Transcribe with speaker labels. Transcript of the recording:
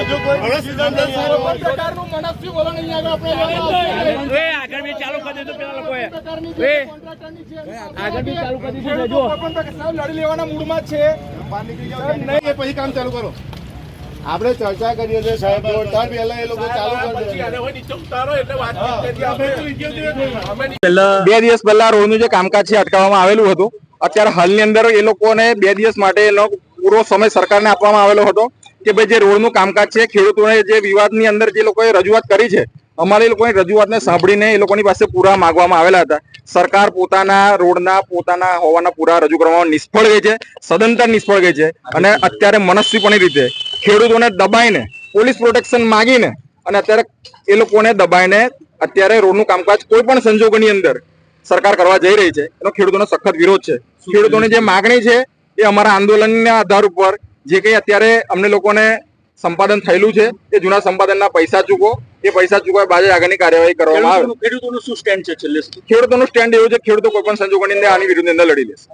Speaker 1: આગળ આપણે
Speaker 2: બી ચાલુ કરી દીધું પેલા લોકોએ.
Speaker 1: પ્રકારની
Speaker 2: એ.
Speaker 1: જે કોન્ટ્રાક્ટરની છે
Speaker 2: આગળ બી ચાલુ કરી દીધું છે
Speaker 1: ખેડૂતો
Speaker 2: જો
Speaker 1: કોઈ પણ પ્રકાર સાહેબ લડી લેવાના મૂડમાં છે.
Speaker 3: નહીં પછી કામ ચાલુ કરો. આપણે ચર્ચા કરીએ છીએ સાહેબ. પહેલા એ લોકો ચાલુ પહેલા
Speaker 4: બે દિવસ પહેલા રોડનું જે કામકાજ છે અટકાવવામાં આવેલું હતું. અત્યારે હાલની અંદર એ લોકોને બે દિવસ માટે એનો પૂરો સમય સરકારને આપવામાં આવેલો હતો. કે ભાઈ જે રોડનું કામકાજ છે ખેડૂતોને જે વિવાદની અંદર જે લોકોએ રજૂઆત કરી છે અમારે લોકોની રજૂઆતને સાંભળીને એ લોકોની પાસે પૂરા માંગવામાં આવેલા હતા. સરકાર પોતાના રોડના પોતાના હોવાના પૂરા રજૂ કરવામાં નિષ્ફળ ગઈ છે સદંતર નિષ્ફળ ગઈ છે અને અત્યારે મનસ્વીપણી રીતે ખેડૂતોને દબાઈને પોલીસ પ્રોટેક્શન માંગીને અને અત્યારે એ લોકોને દબાઈને અત્યારે રોડનું કામકાજ કોઈ પણ સંજોગોની અંદર સરકાર કરવા જઈ રહી છે. એનો ખેડૂતોનો સખત વિરોધ છે. ખેડૂતોની જે માગણી છે એ અમારા આંદોલનના આધાર ઉપર જે કંઈ અત્યારે અમને લોકોને સંપાદન થયેલું છે એ જૂના સંપાદનના પૈસા ચૂકો એ પૈસા ચૂકવા બાદ આગળની કાર્યવાહી કરવામાં આવે.
Speaker 2: ખેડૂતોનું શું સ્ટેન્ડ છે
Speaker 4: ખેડૂતોનું સ્ટેન્ડ એવું છે ખેડૂતો કોઈ પણ સંજોગોની અંદર આની વિરુદ્ધ અંદર લડી લેશે.